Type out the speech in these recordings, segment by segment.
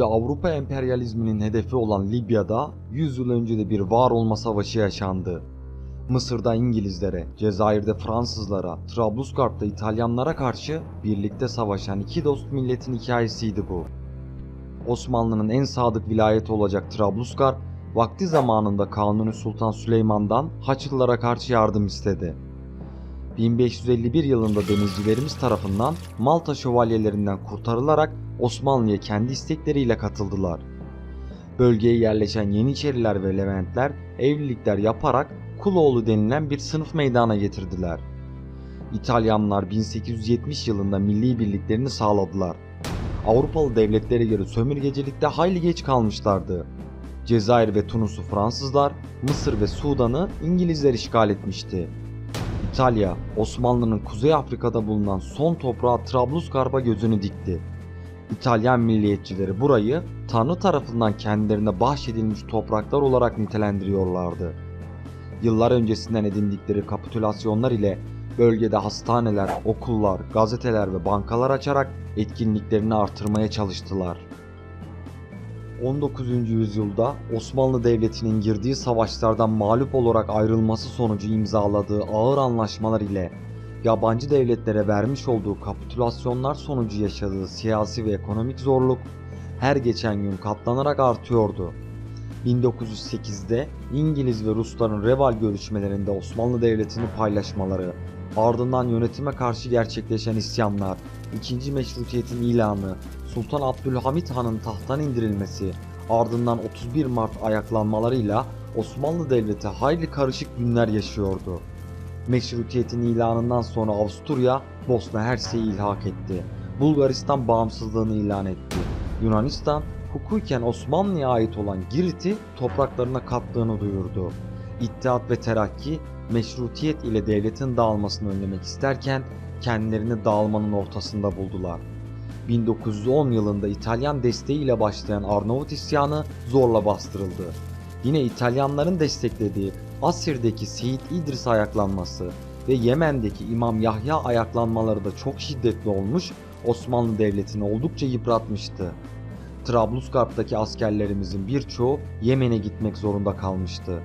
Günümüzde Avrupa emperyalizminin hedefi olan Libya'da 100 yıl önce de bir var olma savaşı yaşandı. Mısır'da İngilizlere, Cezayir'de Fransızlara, Trablusgarp'ta İtalyanlara karşı birlikte savaşan iki dost milletin hikayesiydi bu. Osmanlı'nın en sadık vilayeti olacak Trablusgarp, vakti zamanında Kanuni Sultan Süleyman'dan Haçlılara karşı yardım istedi. 1551 yılında denizcilerimiz tarafından Malta şövalyelerinden kurtarılarak Osmanlı'ya kendi istekleriyle katıldılar. Bölgeye yerleşen Yeniçeriler ve Leventler evlilikler yaparak Kuloğlu denilen bir sınıf meydana getirdiler. İtalyanlar 1870 yılında milli birliklerini sağladılar. Avrupalı devletlere göre sömürgecilikte hayli geç kalmışlardı. Cezayir ve Tunus'u Fransızlar, Mısır ve Sudan'ı İngilizler işgal etmişti. İtalya, Osmanlı'nın Kuzey Afrika'da bulunan son toprağı Trablusgarp'a gözünü dikti. İtalyan milliyetçileri burayı Tanrı tarafından kendilerine bahşedilmiş topraklar olarak nitelendiriyorlardı. Yıllar öncesinden edindikleri kapitülasyonlar ile bölgede hastaneler, okullar, gazeteler ve bankalar açarak etkinliklerini artırmaya çalıştılar. 19. yüzyılda Osmanlı Devleti'nin girdiği savaşlardan mağlup olarak ayrılması sonucu imzaladığı ağır anlaşmalar ile yabancı devletlere vermiş olduğu kapitülasyonlar sonucu yaşadığı siyasi ve ekonomik zorluk her geçen gün katlanarak artıyordu. 1908'de İngiliz ve Rusların Reval görüşmelerinde Osmanlı Devleti'ni paylaşmaları, ardından yönetime karşı gerçekleşen isyanlar, ikinci meşrutiyetin ilanı, Sultan Abdülhamit Han'ın tahttan indirilmesi, ardından 31 Mart ayaklanmalarıyla Osmanlı Devleti hayli karışık günler yaşıyordu. Meşrutiyetin ilanından sonra Avusturya, Bosna Hersek'i ilhak etti. Bulgaristan bağımsızlığını ilan etti. Yunanistan, hukuken Osmanlı'ya ait olan Girit'i topraklarına kattığını duyurdu. İttihat ve Terakki, meşrutiyet ile devletin dağılmasını önlemek isterken kendilerini dağılmanın ortasında buldular. 1910 yılında İtalyan desteğiyle başlayan Arnavut isyanı zorla bastırıldı. Yine İtalyanların desteklediği Asir'deki Seyit İdris ayaklanması ve Yemen'deki İmam Yahya ayaklanmaları da çok şiddetli olmuş, Osmanlı Devleti'ni oldukça yıpratmıştı. Trablusgarp'taki askerlerimizin birçoğu Yemen'e gitmek zorunda kalmıştı.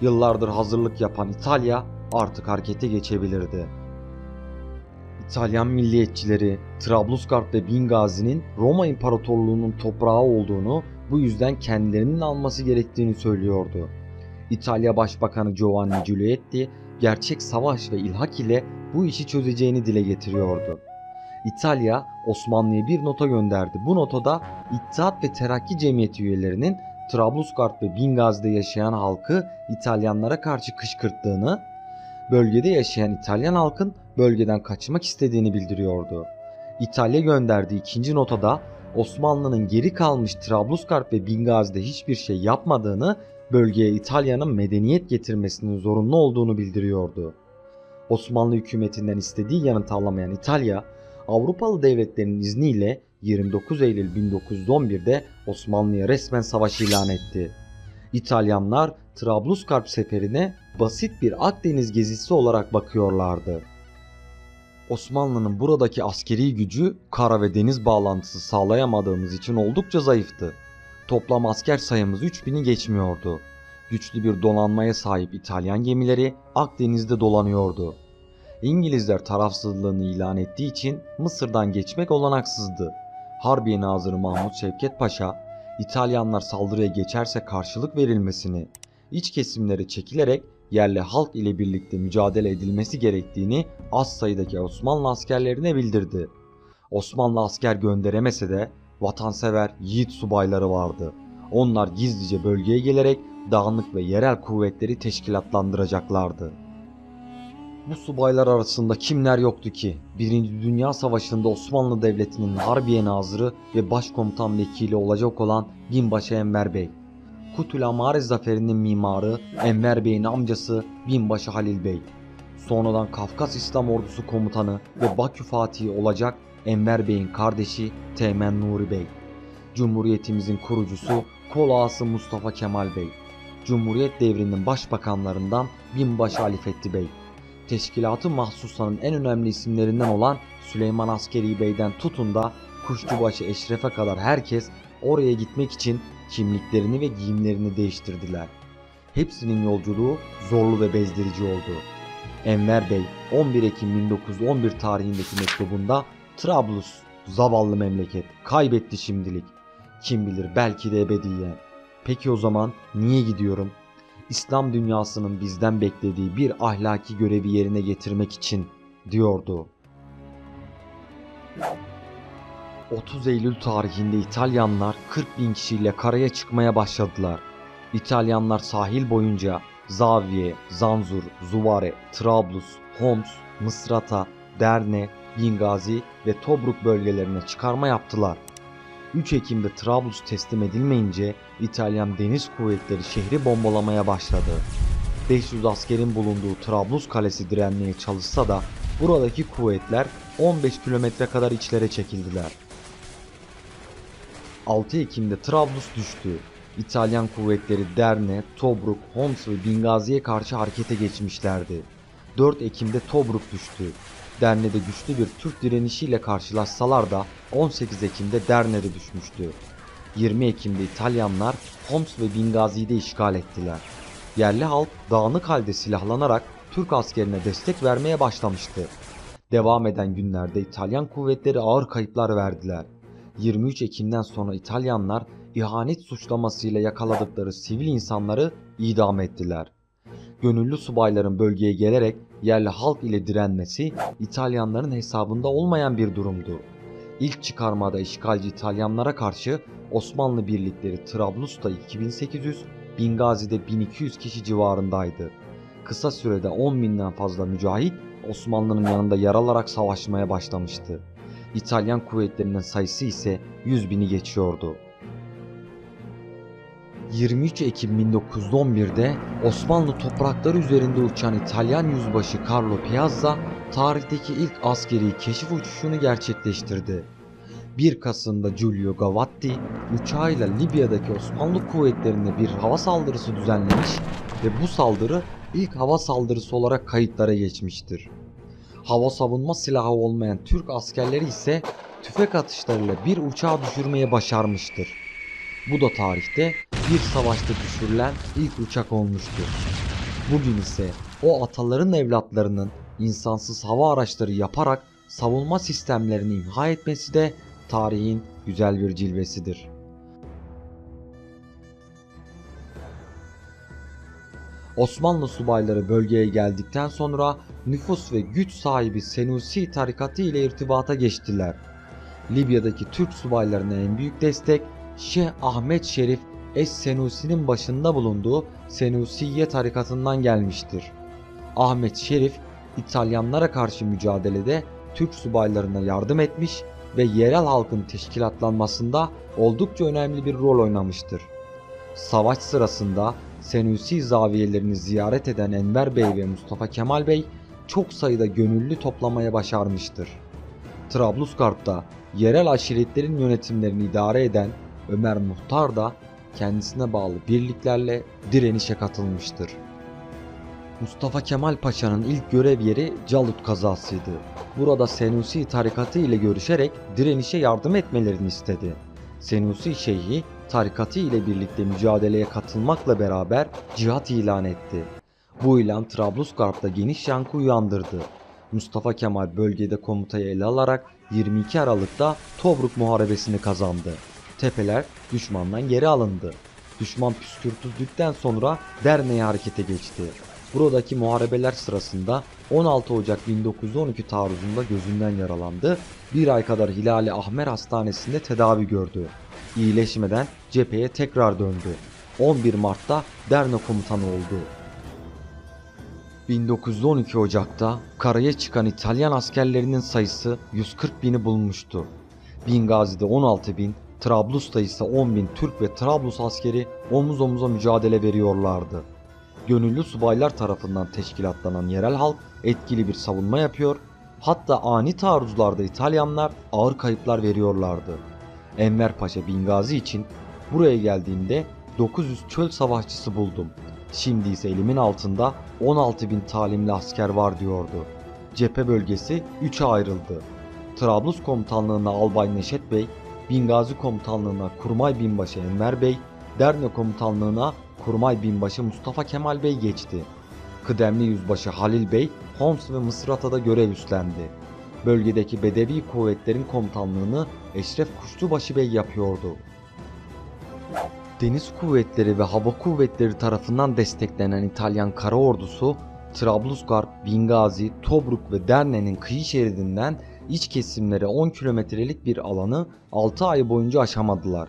Yıllardır hazırlık yapan İtalya artık harekete geçebilirdi. İtalyan milliyetçileri Trablusgarp ve Bingazi'nin Roma İmparatorluğu'nun toprağı olduğunu bu yüzden kendilerinin alması gerektiğini söylüyordu. İtalya Başbakanı Giovanni Giulietti gerçek savaş ve ilhak ile bu işi çözeceğini dile getiriyordu. İtalya Osmanlı'ya bir nota gönderdi. Bu notada İttihat ve Terakki Cemiyeti üyelerinin Trablusgarp ve Bingazi'de yaşayan halkı İtalyanlara karşı kışkırttığını, bölgede yaşayan İtalyan halkın bölgeden kaçmak istediğini bildiriyordu. İtalya gönderdiği ikinci notada Osmanlı'nın geri kalmış Trablusgarp ve Bingazi'de hiçbir şey yapmadığını, bölgeye İtalya'nın medeniyet getirmesinin zorunlu olduğunu bildiriyordu. Osmanlı hükümetinden istediği yanıtı alamayan İtalya, Avrupalı devletlerin izniyle 29 Eylül 1911'de Osmanlı'ya resmen savaş ilan etti. İtalyanlar Trablusgarp seferine basit bir Akdeniz gezisi olarak bakıyorlardı. Osmanlı'nın buradaki askeri gücü kara ve deniz bağlantısı sağlayamadığımız için oldukça zayıftı. Toplam asker sayımız 3000'i geçmiyordu. Güçlü bir donanmaya sahip İtalyan gemileri Akdeniz'de dolanıyordu. İngilizler tarafsızlığını ilan ettiği için Mısır'dan geçmek olanaksızdı. Harbiye Nazırı Mahmut Şevket Paşa, İtalyanlar saldırıya geçerse karşılık verilmesini, iç kesimlere çekilerek yerli halk ile birlikte mücadele edilmesi gerektiğini az sayıdaki Osmanlı askerlerine bildirdi. Osmanlı asker gönderemese de vatansever yiğit subayları vardı. Onlar gizlice bölgeye gelerek dağınık ve yerel kuvvetleri teşkilatlandıracaklardı. Bu subaylar arasında kimler yoktu ki? Birinci Dünya Savaşı'nda Osmanlı Devleti'nin Harbiye Nazırı ve Başkomutan Vekili olacak olan Binbaşı Enver Bey. Kutul Amare Zaferi'nin mimarı Enver Bey'in amcası Binbaşı Halil Bey. Sonradan Kafkas İslam Ordusu komutanı ve Bakü Fatihi olacak Enver Bey'in kardeşi Teğmen Nuri Bey. Cumhuriyetimizin kurucusu Kol Ağası Mustafa Kemal Bey. Cumhuriyet devrinin başbakanlarından Binbaşı Ali Fethi Bey. Teşkilatı mahsusanın en önemli isimlerinden olan Süleyman Askeri Bey'den tutun da kuşçubaşı Eşref'e kadar herkes oraya gitmek için kimliklerini ve giyimlerini değiştirdiler. Hepsinin yolculuğu zorlu ve bezdirici oldu. Enver Bey 11 Ekim 1911 tarihindeki mektubunda Trablus, zavallı memleket, kaybetti şimdilik. Kim bilir belki de ebediyen. Peki o zaman niye gidiyorum? İslam dünyasının bizden beklediği bir ahlaki görevi yerine getirmek için diyordu. 30 Eylül tarihinde İtalyanlar 40 bin kişiyle karaya çıkmaya başladılar. İtalyanlar sahil boyunca Zaviye, Zanzur, Zuvare, Trablus, Homs, Mısrata, Derne, Bingazi ve Tobruk bölgelerine çıkarma yaptılar. 3 Ekim'de Trablus teslim edilmeyince İtalyan deniz kuvvetleri şehri bombalamaya başladı. 500 askerin bulunduğu Trablus kalesi direnmeye çalışsa da buradaki kuvvetler 15 kilometre kadar içlere çekildiler. 6 Ekim'de Trablus düştü. İtalyan kuvvetleri Derne, Tobruk, Homs ve Bingazi'ye karşı harekete geçmişlerdi. 4 Ekim'de Tobruk düştü. Derne'de güçlü bir Türk direnişiyle karşılaşsalar da 18 Ekim'de Derne'de düşmüştü. 20 Ekim'de İtalyanlar Homs ve Bingazi'yi de işgal ettiler. Yerli halk dağınık halde silahlanarak Türk askerine destek vermeye başlamıştı. Devam eden günlerde İtalyan kuvvetleri ağır kayıplar verdiler. 23 Ekim'den sonra İtalyanlar ihanet suçlamasıyla yakaladıkları sivil insanları idam ettiler. Gönüllü subayların bölgeye gelerek yerli halk ile direnmesi İtalyanların hesabında olmayan bir durumdu. İlk çıkarmada işgalci İtalyanlara karşı Osmanlı birlikleri Trablus'ta 2800, Bingazi'de 1200 kişi civarındaydı. Kısa sürede 10 binden fazla mücahit Osmanlı'nın yanında yer alarak savaşmaya başlamıştı. İtalyan kuvvetlerinin sayısı ise 100 bini geçiyordu. 23 Ekim 1911'de Osmanlı toprakları üzerinde uçan İtalyan yüzbaşı Carlo Piazza tarihteki ilk askeri keşif uçuşunu gerçekleştirdi. 1 Kasım'da Giulio Gavatti uçağıyla Libya'daki Osmanlı kuvvetlerine bir hava saldırısı düzenlemiş ve bu saldırı ilk hava saldırısı olarak kayıtlara geçmiştir. Hava savunma silahı olmayan Türk askerleri ise tüfek atışlarıyla bir uçağı düşürmeye başarmıştır. Bu da tarihte bir savaşta düşürülen ilk uçak olmuştur. Bugün ise o ataların evlatlarının insansız hava araçları yaparak savunma sistemlerini imha etmesi de tarihin güzel bir cilvesidir. Osmanlı subayları bölgeye geldikten sonra nüfus ve güç sahibi Senusi tarikatı ile irtibata geçtiler. Libya'daki Türk subaylarına en büyük destek Şeyh Ahmet Şerif Es-Senusi'nin başında bulunduğu Senusiye tarikatından gelmiştir. Ahmet Şerif İtalyanlara karşı mücadelede Türk subaylarına yardım etmiş ve yerel halkın teşkilatlanmasında oldukça önemli bir rol oynamıştır. Savaş sırasında Senusi zaviyelerini ziyaret eden Enver Bey ve Mustafa Kemal Bey çok sayıda gönüllü toplamaya başarmıştır. Trablusgarp'ta yerel aşiretlerin yönetimlerini idare eden Ömer Muhtar da kendisine bağlı birliklerle direnişe katılmıştır. Mustafa Kemal Paşa'nın ilk görev yeri Calut kazasıydı. Burada Senusi tarikatı ile görüşerek direnişe yardım etmelerini istedi. Senusi Şeyhi tarikatı ile birlikte mücadeleye katılmakla beraber cihat ilan etti. Bu ilan Trablusgarp'ta geniş yankı uyandırdı. Mustafa Kemal bölgede komutayı ele alarak 22 Aralık'ta Tobruk Muharebesini kazandı. Tepeler düşmandan geri alındı. Düşman püskürtüldükten sonra Derne'ye harekete geçti. Buradaki muharebeler sırasında 16 Ocak 1912 taarruzunda gözünden yaralandı. Bir ay kadar Hilali Ahmer Hastanesi'nde tedavi gördü. İyileşmeden cepheye tekrar döndü. 11 Mart'ta Derne komutanı oldu. 1912 Ocak'ta karaya çıkan İtalyan askerlerinin sayısı 140 bini bulmuştu. Bingazi'de 16 bin, Trablus'ta ise 10 bin Türk ve Trablus askeri omuz omuza mücadele veriyorlardı. Gönüllü subaylar tarafından teşkilatlanan yerel halk etkili bir savunma yapıyor, hatta ani taarruzlarda İtalyanlar ağır kayıplar veriyorlardı. Enver Paşa Bingazi için buraya geldiğimde 900 çöl savaşçısı buldum. Şimdi ise elimin altında 16 bin talimli asker var diyordu. Cephe bölgesi 3'e ayrıldı. Trablus Komutanlığı'na Albay Neşet Bey, Bingazi Komutanlığı'na Kurmay Binbaşı Enver Bey, Derne Komutanlığı'na Kurmay Binbaşı Mustafa Kemal Bey geçti. Kıdemli Yüzbaşı Halil Bey, Homs ve Mısrata'da görev üstlendi. Bölgedeki Bedevi kuvvetlerin komutanlığını Eşref Kuşlubaşı Bey yapıyordu. Deniz kuvvetleri ve hava kuvvetleri tarafından desteklenen İtalyan kara ordusu, Trablusgarp, Bingazi, Tobruk ve Derne'nin kıyı şeridinden iç kesimlere 10 kilometrelik bir alanı 6 ay boyunca aşamadılar.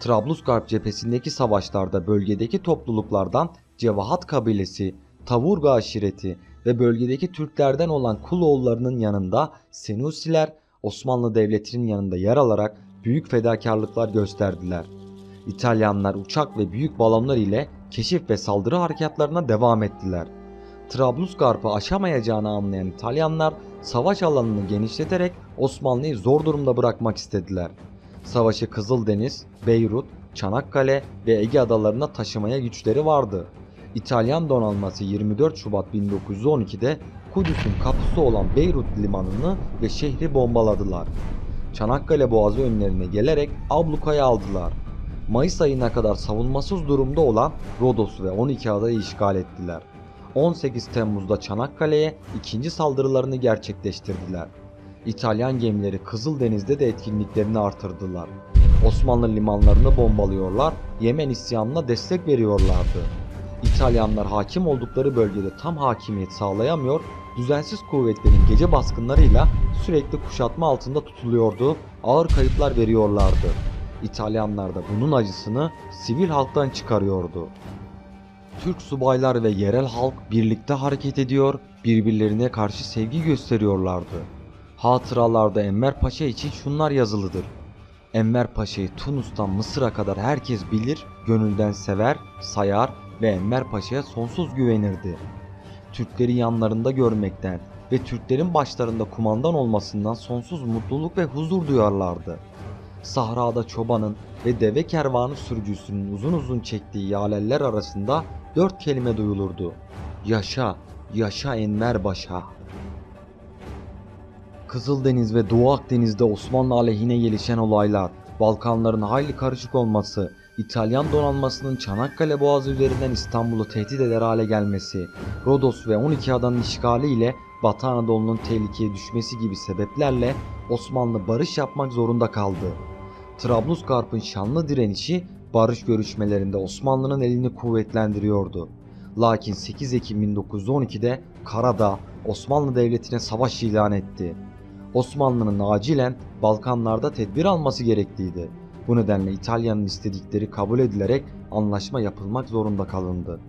Trablusgarp cephesindeki savaşlarda bölgedeki topluluklardan Cevahat kabilesi, Tavurga aşireti ve bölgedeki Türklerden olan Kuloğullarının yanında Senusiler Osmanlı Devleti'nin yanında yer alarak büyük fedakarlıklar gösterdiler. İtalyanlar uçak ve büyük balonlar ile keşif ve saldırı harekatlarına devam ettiler. Trablusgarp'ı aşamayacağını anlayan İtalyanlar savaş alanını genişleterek Osmanlı'yı zor durumda bırakmak istediler. Savaşı Kızıldeniz, Beyrut, Çanakkale ve Ege adalarına taşımaya güçleri vardı. İtalyan donanması 24 Şubat 1912'de Kudüs'ün kapısı olan Beyrut limanını ve şehri bombaladılar. Çanakkale Boğazı önlerine gelerek ablukaya aldılar. Mayıs ayına kadar savunmasız durumda olan Rodos ve 12 adayı işgal ettiler. 18 Temmuz'da Çanakkale'ye ikinci saldırılarını gerçekleştirdiler. İtalyan gemileri Kızıldeniz'de de etkinliklerini artırdılar. Osmanlı limanlarını bombalıyorlar, Yemen isyanına destek veriyorlardı. İtalyanlar hakim oldukları bölgede tam hakimiyet sağlayamıyor, düzensiz kuvvetlerin gece baskınlarıyla sürekli kuşatma altında tutuluyordu, ağır kayıplar veriyorlardı. İtalyanlar da bunun acısını sivil halktan çıkarıyordu. Türk subaylar ve yerel halk birlikte hareket ediyor, birbirlerine karşı sevgi gösteriyorlardı. Hatıralarda Enver Paşa için şunlar yazılıdır. Enver Paşa'yı Tunus'tan Mısır'a kadar herkes bilir, gönülden sever, sayar ve Enver Paşa'ya sonsuz güvenirdi. Türkleri yanlarında görmekten ve Türklerin başlarında kumandan olmasından sonsuz mutluluk ve huzur duyarlardı. Sahrada çobanın ve deve kervanı sürücüsünün uzun uzun çektiği yaleller arasında dört kelime duyulurdu. Yaşa, yaşa Enver Paşa. Kızıldeniz ve Doğu Akdeniz'de Osmanlı aleyhine gelişen olaylar, Balkanların hayli karışık olması, İtalyan donanmasının Çanakkale Boğazı üzerinden İstanbul'u tehdit eder hale gelmesi, Rodos ve 12 adanın işgali ile Batı Anadolu'nun tehlikeye düşmesi gibi sebeplerle Osmanlı barış yapmak zorunda kaldı. Trablusgarp'ın şanlı direnişi barış görüşmelerinde Osmanlı'nın elini kuvvetlendiriyordu. Lakin 8 Ekim 1912'de Karadağ Osmanlı Devleti'ne savaş ilan etti. Osmanlı'nın acilen Balkanlarda tedbir alması gerekliydi. Bu nedenle İtalya'nın istedikleri kabul edilerek anlaşma yapılmak zorunda kalındı.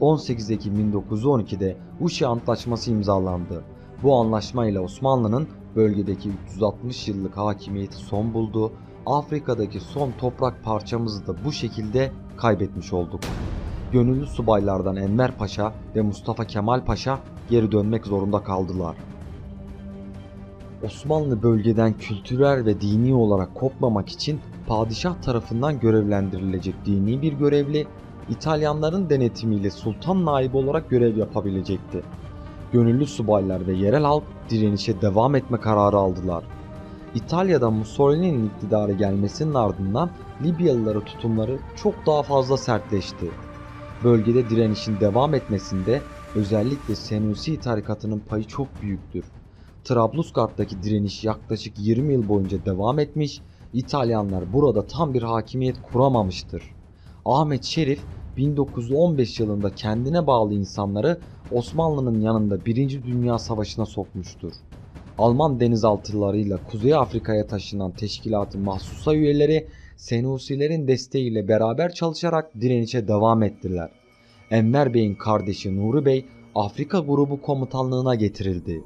18 Ekim 1912'de Uşi Antlaşması imzalandı. Bu anlaşma ile Osmanlı'nın bölgedeki 360 yıllık hakimiyeti son buldu. Afrika'daki son toprak parçamızı da bu şekilde kaybetmiş olduk. Gönüllü subaylardan Enver Paşa ve Mustafa Kemal Paşa geri dönmek zorunda kaldılar. Osmanlı bölgeden kültürel ve dini olarak kopmamak için padişah tarafından görevlendirilecek dini bir görevli İtalyanların denetimiyle sultan naibi olarak görev yapabilecekti. Gönüllü subaylar ve yerel halk direnişe devam etme kararı aldılar. İtalya'da Mussolini'nin iktidara gelmesinin ardından Libyalılara tutumları çok daha fazla sertleşti. Bölgede direnişin devam etmesinde özellikle Senusi tarikatının payı çok büyüktür. Trablusgarp'taki direniş yaklaşık 20 yıl boyunca devam etmiş, İtalyanlar burada tam bir hakimiyet kuramamıştır. Ahmet Şerif 1915 yılında kendine bağlı insanları Osmanlı'nın yanında 1. Dünya Savaşı'na sokmuştur. Alman denizaltılarıyla Kuzey Afrika'ya taşınan teşkilatın mahsusa üyeleri Senusilerin desteğiyle beraber çalışarak direnişe devam ettiler. Enver Bey'in kardeşi Nuri Bey Afrika grubu komutanlığına getirildi.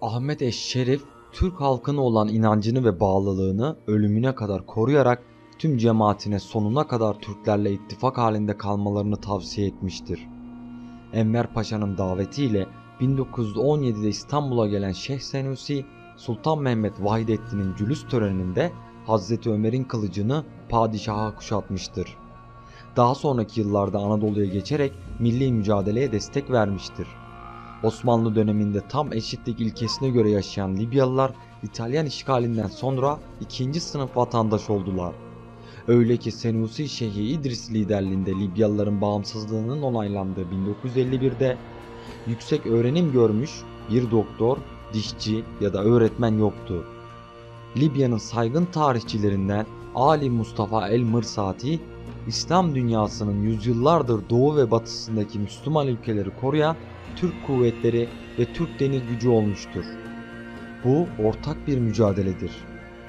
Ahmet Eşşerif Türk halkına olan inancını ve bağlılığını ölümüne kadar koruyarak tüm cemaatine sonuna kadar Türklerle ittifak halinde kalmalarını tavsiye etmiştir. Enver Paşa'nın davetiyle 1917'de İstanbul'a gelen Şeyh Senusi, Sultan Mehmet Vahidettin'in cülüs töreninde Hazreti Ömer'in kılıcını padişaha kuşatmıştır. Daha sonraki yıllarda Anadolu'ya geçerek milli mücadeleye destek vermiştir. Osmanlı döneminde tam eşitlik ilkesine göre yaşayan Libyalılar İtalyan işgalinden sonra ikinci sınıf vatandaş oldular. Öyle ki Senusi Şeyhi İdris liderliğinde Libyalıların bağımsızlığının onaylandığı 1951'de yüksek öğrenim görmüş bir doktor, dişçi ya da öğretmen yoktu. Libya'nın saygın tarihçilerinden Ali Mustafa el-Mırsati, İslam dünyasının yüzyıllardır doğu ve batısındaki Müslüman ülkeleri koruyan Türk kuvvetleri ve Türk deniz gücü olmuştur. Bu ortak bir mücadeledir.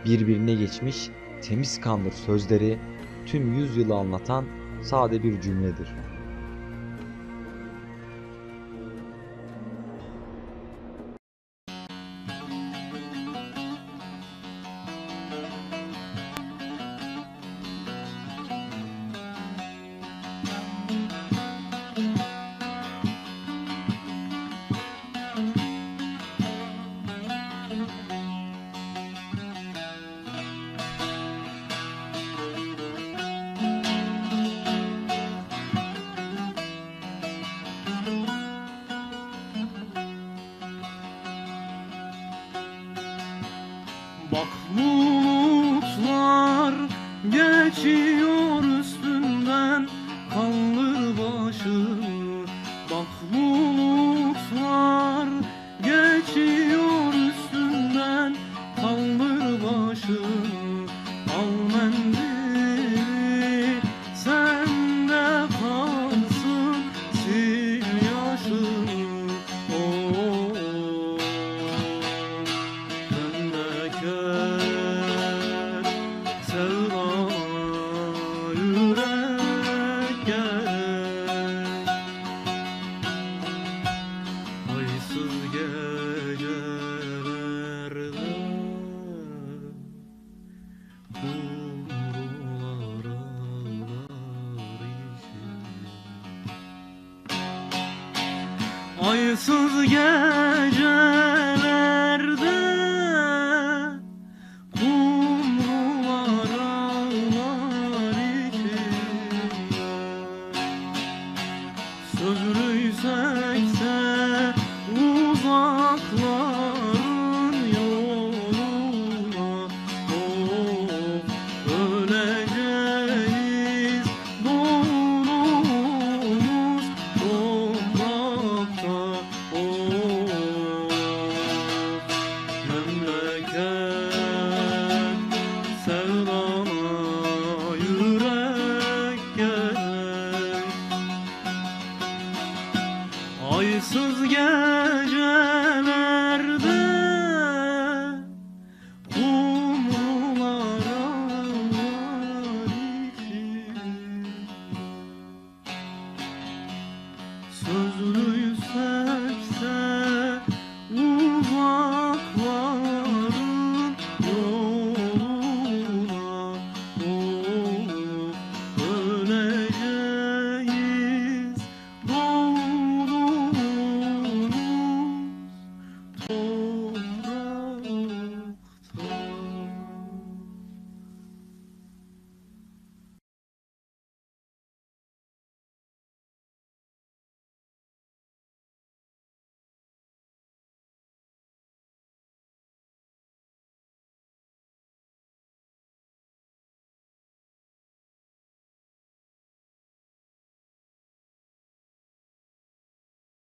Birbirine geçmiş temiz kandır sözleri tüm yüzyılı anlatan sade bir cümledir. Aysız gece